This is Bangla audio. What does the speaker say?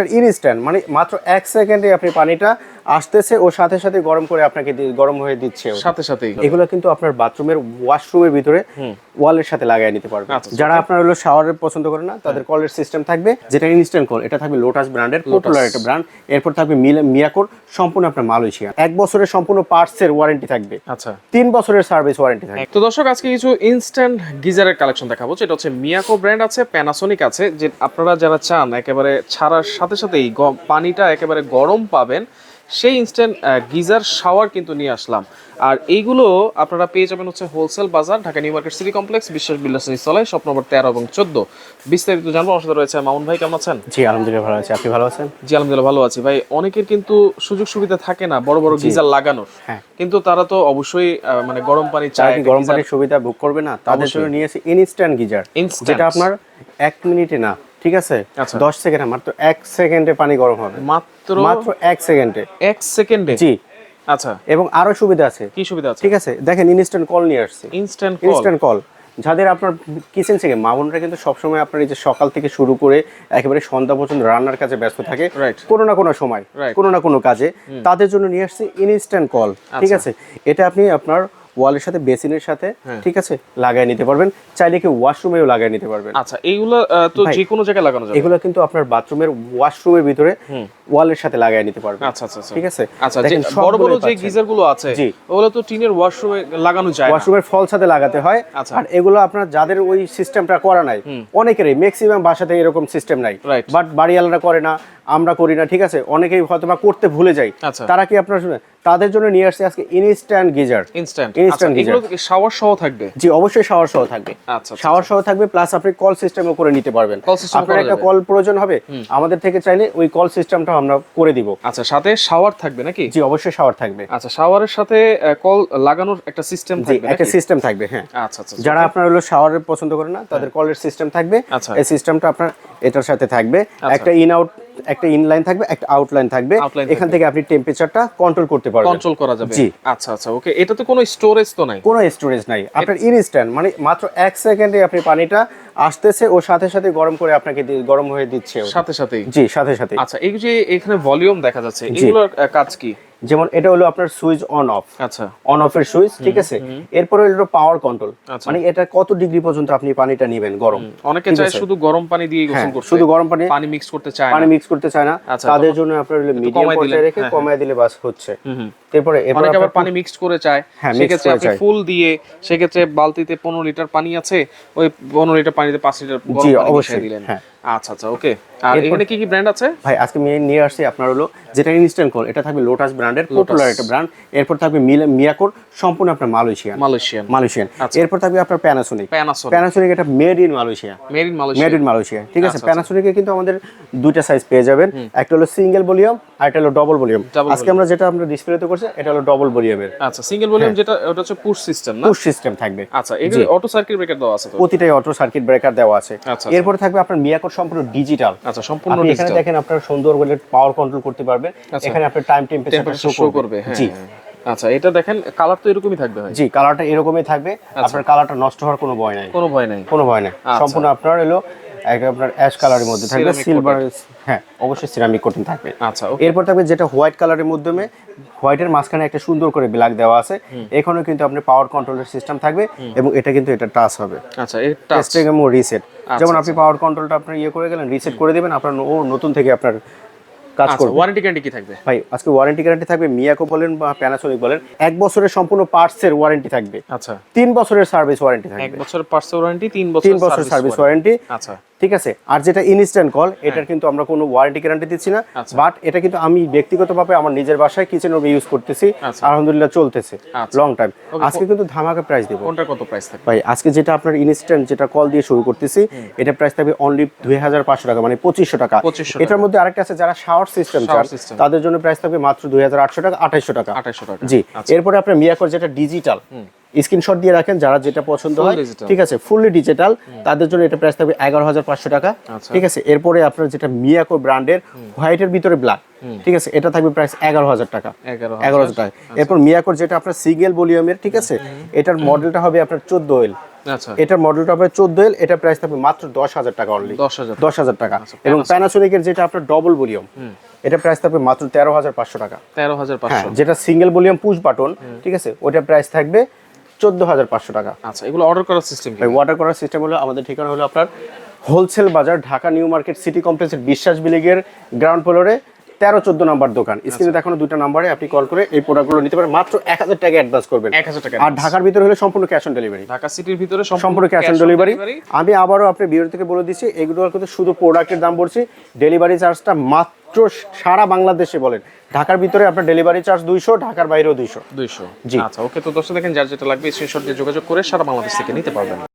আপনার ইনস্ট্যান্ট মানে মাত্র এক সেকেন্ডে আপনি পানিটা আসতেছে ও সাথে সাথে গরম করে আপনাকে গরম হয়ে দিচ্ছে সাথে সাথে এগুলো কিন্তু আপনার বাথরুমের ওয়াশরুমের ভিতরে ওয়ালের সাথে লাগাই নিতে পারবেন। আচ্ছা, যারা আপনার হলো শাওয়ারের পছন্দ করে না তাদের কলের সিস্টেম থাকবে যেটা ইনস্ট্যান্ট কল এটা থাকবে লোটাস ব্র্যান্ডের পপুলার একটা ব্র্যান্ড এরপর থাকবে মিয়াকোর সম্পূর্ণ আপনার মালয়েশিয়া এক বছরের সম্পূর্ণ পার্টসের ওয়ারেন্টি থাকবে। আচ্ছা। তিন বছরের সার্ভিস ওয়ারেন্টি থাকবে। তো দর্শক আজকে কিছু ইনস্ট্যান্ট গিজারের কালেকশন দেখাবো যেটা হচ্ছে মিয়াকো ব্র্যান্ড আছে প্যানাসোনিক আছে যে আপনারা যারা চান একেবারে ছাড়ার সাথে সাথেই পানিটা একেবারে গরম পাবেন। সেই ইনস্ট্যান্ট গিজার শাওয়ার কিন্তু নিয়ে আসলাম। আর এইগুলো আপনারা পেয়ে যাবেন হচ্ছে হোলসেল বাজার Dhaka new market city complex বিশ্বাস বিল্লাসনী স্থলে শপ নম্বর তেরো এবং চোদ্দ। বিস্তারিত জানব আমার সাথে রয়েছে মামুন ভাই কেমন আছেন? জি আলহামদুলিল্লাহ ভালো আছে। আপনি ভালো আছেন? জি আলহামদুলিল্লাহ ভালো আছি। ভাই অনেকের কিন্তু সুযোগ সুবিধা থাকে না বড় বড় গিজার লাগানোর। হ্যাঁ। কিন্তু তারা তো অবশ্যই মানে গরম পানি চায় গরম পানির সুবিধা বুক করবে না? তাদের জন্য নিয়েছি ইনস্ট্যান্ট গিজার। যেটা আপনার এক মিনিটে না ঠিক আছে? আচ্ছা। দশ সেকেন্ড মাত্র এক সেকেন্ডে পানি গরম হবে। মাত্র মাত্র এক সেকেন্ডে। এক সেকেন্ডে? জি। আচ্ছা। এবং আরও সুবিধা আছে। কি সুবিধা আছে? ঠিক আছে? দেখেন ইনস্ট্যান্ট কল নিয়ে আসছে। ইনস্ট্যান্ট ইনস্ট্যান্ট কল যাদের আপনার কিচেন থেকে মা বোনরা কিন্তু সবসময় আপনার এই যে সকাল থেকে শুরু করে একেবারে সন্ধ্যা পর্যন্ত রান্নার কাজে ব্যস্ত থাকে. কোনো না কোনো সময়. কোনো না কোনো কাজে। তাদের জন্য নিয়ে আসছে ইনস্ট্যান্ট কল ঠিক আচ্ছা। আছে? এটা আপনি আপনার ওয়ালের সাথে বেসিনের সাথে হ্যাঁ। ঠিক আছে লাগাই নিতে পারবেন। চাইলে কি ওয়াশরুমেও লাগাই নিতে পারবেন। আচ্ছা এইগুলো তো যে কোনো জায়গায় লাগানো যাবে? এগুলো কিন্তু আপনার বাথরুমের ওয়াশরুমের ভিতরে ওয়ালের সাথে লাগাই নিতে পারবেন। আচ্ছা আচ্ছা আচ্ছা। ঠিক আছে? আচ্ছা দেখেন, বড় বড় যে। গিজারগুলো আছে ওগুলো তো টিনের ওয়াশরুমে লাগানো যায় ওয়াশরুমের ফল সাথে লাগাতে হয়। আচ্ছা। আর এগুলো আপনার যাদের ওই সিস্টেমটা করা নাই অনেকেরই ম্যাক্সিমাম বাসাতে এরকম সিস্টেম নাই. বাট বাড়িওয়ালারা করে না আমরা করি না ঠিক আছে? অনেকেই হয়তো বা করতে ভুলে যাই। আচ্ছা। তারা কি আপনার শুনে তাদের জন্য নিয়ে আসছে আজকে ইনস্ট্যান্ট গিজার। ইনস্ট্যান্ট Instant এগুলো শাওয়ার সহ থাকবে? জি অবশ্যই শাওয়ার সহ থাকবে। আচ্ছা আচ্ছা। শাওয়ার সহ থাকবে প্লাস আপনি কল সিস্টেমও করে নিতে পারবেন। আপনার একটা কল প্রয়োজন হবে আমাদের থেকে চাইলে ওই কল সিস্টেমটা আমরা করে দিব। আচ্ছা সাথে শাওয়ার থাকবে নাকি? জি অবশ্যই শাওয়ার থাকবে। আচ্ছা শাওয়ারের সাথে কল লাগানোর একটা সিস্টেম থাকবে একটা সিস্টেম থাকবে হ্যাঁ। আচ্ছা আচ্ছা আচ্ছা। যারা আপনার হলো শাওয়ারের পছন্দ করে না তাদের কলের সিস্টেম থাকবে। আচ্ছা। এই সিস্টেমটা আপনার এটার সাথে থাকবে। একটা ইন আউট একটা ইনলাইন থাকবে একটা আউটলাইন থাকবে। এখান থেকে আপনি টেম্পারেচারটা কন্ট্রোল করতে পারবেন। কন্ট্রোল করা যাবে। জি। আচ্ছা আচ্ছা ওকে এটা তো কোনো স্টোরেজ তো নাই। কোনো স্টোরেজ নাই। আপনার ইনস্ট্যান্ট মানে মাত্র এক সেকেন্ডে আপনি পানিটা আসতেছে ও সাথে সাথে গরম করে আপনাকে গরম হয়ে দিচ্ছে। সাথে সাথেই? জি সাথে সাথে আচ্ছা এই যে এখানে ভলিউম দেখা যাচ্ছে এগুলোর কাজ কি? যেমন এটা হলো আপনার সুইচ অন অফ। আচ্ছা। অন অফ এর সুইচ ঠিক আছে? এরপরে হলো পাওয়ার কন্ট্রোল। আচ্ছা। মানে এটা কত ডিগ্রি পর্যন্ত আপনি পানিটা নেবেন গরম? অনেকে চায় শুধু গরম পানি দিয়ে গোসল হ্যাঁ, করতে। শুধু গরম পানি পানি মিক্স করতে চায় না। পানি মিক্স করতে চায় না। আচ্ছা, তাদের জন্য আপনার মিডিয়াম পর্যায়ে রেখে হ্যাঁ, কমায় দিলে বাস হচ্ছে। তারপরে অনেকে আবার পানি মিক্স করে চায়। হ্যাঁ, সেক্ষেত্রে আপনি ফুল দিয়ে সেক্ষেত্রে বালতিতে পনেরো লিটার পানি আছে ওই পনেরো লিটার পানিতে পাঁচ লিটার গরম পানি দিলেন। হ্যাঁ। আচ্ছা আচ্ছা ওকে আর এখানে কি কি ব্র্যান্ড আছে? ভাই আজকে আমি নিয়ে আসছি আপনার হলো যেটা ইনস্ট্যান্ট কল এটা থাকবে লোটাস ব্র্যান্ডের পপুলার একটা ব্র্যান্ড এরপর থাকবে মিয়াকোর সম্পূর্ণ আপনার মালয়েশিয়ান মালয়েশিয়ান মালয়েশিয়ান এরপর থাকবে আপনার প্যানাসোনিক প্যানাসোনিক প্যানাসোনিক এটা made in Malaysia made in made in Malaysia ঠিক আছে? আচ্ছা, প্যানাসোনিকে কিন্তু আমাদের দুইটা সাইজ পেয়ে যাবেন। একটা হলো সিঙ্গেল ভলিউম আর একটা হলো ডবল ভলিউম আজকে আমরা যেটা আমরা ডিসপ্লেতে করছি এটা হলো ডবল ভলিউমের আচ্ছা সিঙ্গেল ভলিউম যেটা ওটা হচ্ছে পুশ সিস্টেম না? পুশ সিস্টেম থাকবে। আচ্ছা এগুলো অটো সার্কিট ব্রেকার দেওয়া আছে প্রতিটাই অটো সার্কিট ব্রেকার দেওয়া আছে। আচ্ছা, এরপরে থাকবে আপনার মিয়াকোর সম্পূর্ণ ডিজিটাল আচ্ছা সম্পূর্ণ এখানে দেখেন আপনার সুন্দর করে পাওয়ার কন্ট্রোল করতে পারবেন। এখানে আপনার টাইম টেম্পারেচার শো করবে। হ্যাঁ জি। হ্যাঁ। আচ্ছা এটা দেখেন কালার তো এরকমই থাকবে জি কালারটা এরকমই থাকবে। আপনার কালারটা নষ্ট হওয়ার কোনো ভয় নাই। কোনো ভয় নাই। কোনো ভয় নাই। সম্পূর্ণ আপনার হলো একটা আপনার অ্যাশ কালারের মধ্যে থাকবে সিলভার হ্যাঁ অবশ্যই সিরামিক কোটিং থাকবে। আচ্ছা এরপর থাকবে যেটা হোয়াইট কালারের মাধ্যমে হোয়াইটের মাঝখানে একটা সুন্দর করে ব্ল্যাক দেওয়া আছে। এখানেও কিন্তু আপনার পাওয়ার কন্ট্রোলের সিস্টেম থাকবে এবং এটা কিন্তু এটা টাচ হবে। আচ্ছা এটা এবং রিসেট যেমন আপনি পাওয়ার কন্ট্রোলটা আপনার ইয়ে করে গেলেন রিসেট করে দিবেন আপনার ও নতুন থেকে আপনার কাজ আচ্ছা করবে। ওয়ারেন্টি গ্যারান্টি কি থাকবে? ভাই আজকে ওয়ারেন্টি গ্যারান্টি থাকবে মিয়াকো বলেন বা প্যানাসোনিক বলেন এক বছরের সম্পূর্ণ পার্টসের ওয়ারেন্টি থাকবে। আচ্ছা। তিন বছরের সার্ভিস ওয়ারেন্টি এক থাকবে বছর পার্সেল ওয়ারেন্টি তিন বছর তিন বছর সার্ভিস ওয়ারেন্টি আচ্ছা। ঠিক আছে? আর যেটা ইনস্ট্যান্ট কল এটার কিন্তু আমরা কোনো ওয়ারেন্টি গ্যারান্টি দিচ্ছি না। আচ্ছা। বাট এটা কিন্তু আমি ব্যক্তিগতভাবে আমার নিজের বাসায় কিচেন রুমে ইউজ করতেছি। আচ্ছা। আলহামদুলিল্লাহ চলতেছে। আচ্ছা। লং টাইম আজকে কিন্তু ধামাকা প্রাইস দেবো। কোনটার কত প্রাইস থাকবে? ভাই আজকে যেটা আপনার ইনস্ট্যান্ট যেটা কল দিয়ে শুরু করতেছি এটা প্রাইস থাকবে অনলি দুই হাজার পাঁচশো টাকা মানে পঁচিশশো টাকা। এটার মধ্যে আরেকটা আছে যারা শাওয়ার সিস্টেম চান তাদের জন্য প্রাইস থাকবে মাত্র দুই হাজার আটশো টাকা আঠাইশশো টাকা। আঠাইশশো টাকা। জি। আচ্ছা। এরপরে আপনার মিয়াকর যেটা ডিজিটাল স্ক্রিনশট দিয়ে রাখেন যারা যেটা পছন্দ হয়। ঠিক আছে ফুললি ডিজিটাল তাদের জন্য এটা প্রাইস থাকবে এগারো হাজার পাঁচশো টাকা। আচ্ছা। ঠিক আছে এরপরে আপনার যেটা মিয়াকো ব্র্যান্ডের হোয়াইটের ভিতরে ব্ল্যাক ঠিক আছে এটা থাকবে প্রাইস এগারো হাজার টাকা। এগারো হাজার। টাকা। এরপর মিয়াকোর যেটা আপনার সিঙ্গেল ভলিউমের ঠিক আছে এটার মডেলটা হবে আপনার চোদ্দ ওয়েল আচ্ছা। এটার মডেলটা হবে চোদ্দ এল এটা প্রাইস থাকবে মাত্র দশ হাজার টাকা অনলি দশ হাজার টাকা। এবং প্যানাসোনিকের যেটা আপনার ডবল ভলিউম এটা প্রাইস থাকবে মাত্র তেরো হাজার পাঁচশো টাকা। তেরো হাজার হ্যাঁ যেটা সিঙ্গেল ভলিউম পুশ বাটন ঠিক আছে ওটার প্রাইস থাকবে চোদ্দ হাজার পাঁচশো টাকা। আচ্ছা এগুলো অর্ডার করার সিস্টেম ওয়াটার করার সিস্টেম হলো আমাদের ঠিকানা হলো আপনার হোলসেল বাজার ঢাকা নিউ মার্কেট সিটি কমপ্লেক্সের বিশ্বাস বিলিগের গ্রাউন্ড ফ্লোরে তেরো চোদ্দ নাম্বার দোকান। আচ্ছা। স্ক্রিনে দেখানো দুটো নাম্বারে আপনি কল করে এই প্রোডাক্টগুলো নিতে পারেন। মাত্র এক হাজার টাকা অ্যাডভান্স করবেন। এক হাজার টাকা আর ঢাকার ভিতরে হলে সম্পূর্ণ ক্যাশ অন ডেলিভারি ঢাকা সিটির ভিতরে সম্পূর্ণ ক্যাশ অন ডেলিভারি আমি আবারও আপনি বিরতি থেকে বলে দিচ্ছি এগুলো কিন্তু শুধু প্রোডাক্টের দাম বলছি। ডেলিভারি চার্জটা মাত্র সারা বাংলাদেশে বলেন। ঢাকার ভিতরে আপনার ডেলিভারি চার্জ দুইশো ঢাকার বাইরেও দুইশো। দুইশো। জি। আচ্ছা ওকে তো দর্শক দেখেন যার যেটা লাগবে স্ক্রিনশট দিয়ে যোগাযোগ করে সারা বাংলাদেশ থেকে নিতে পারবেন।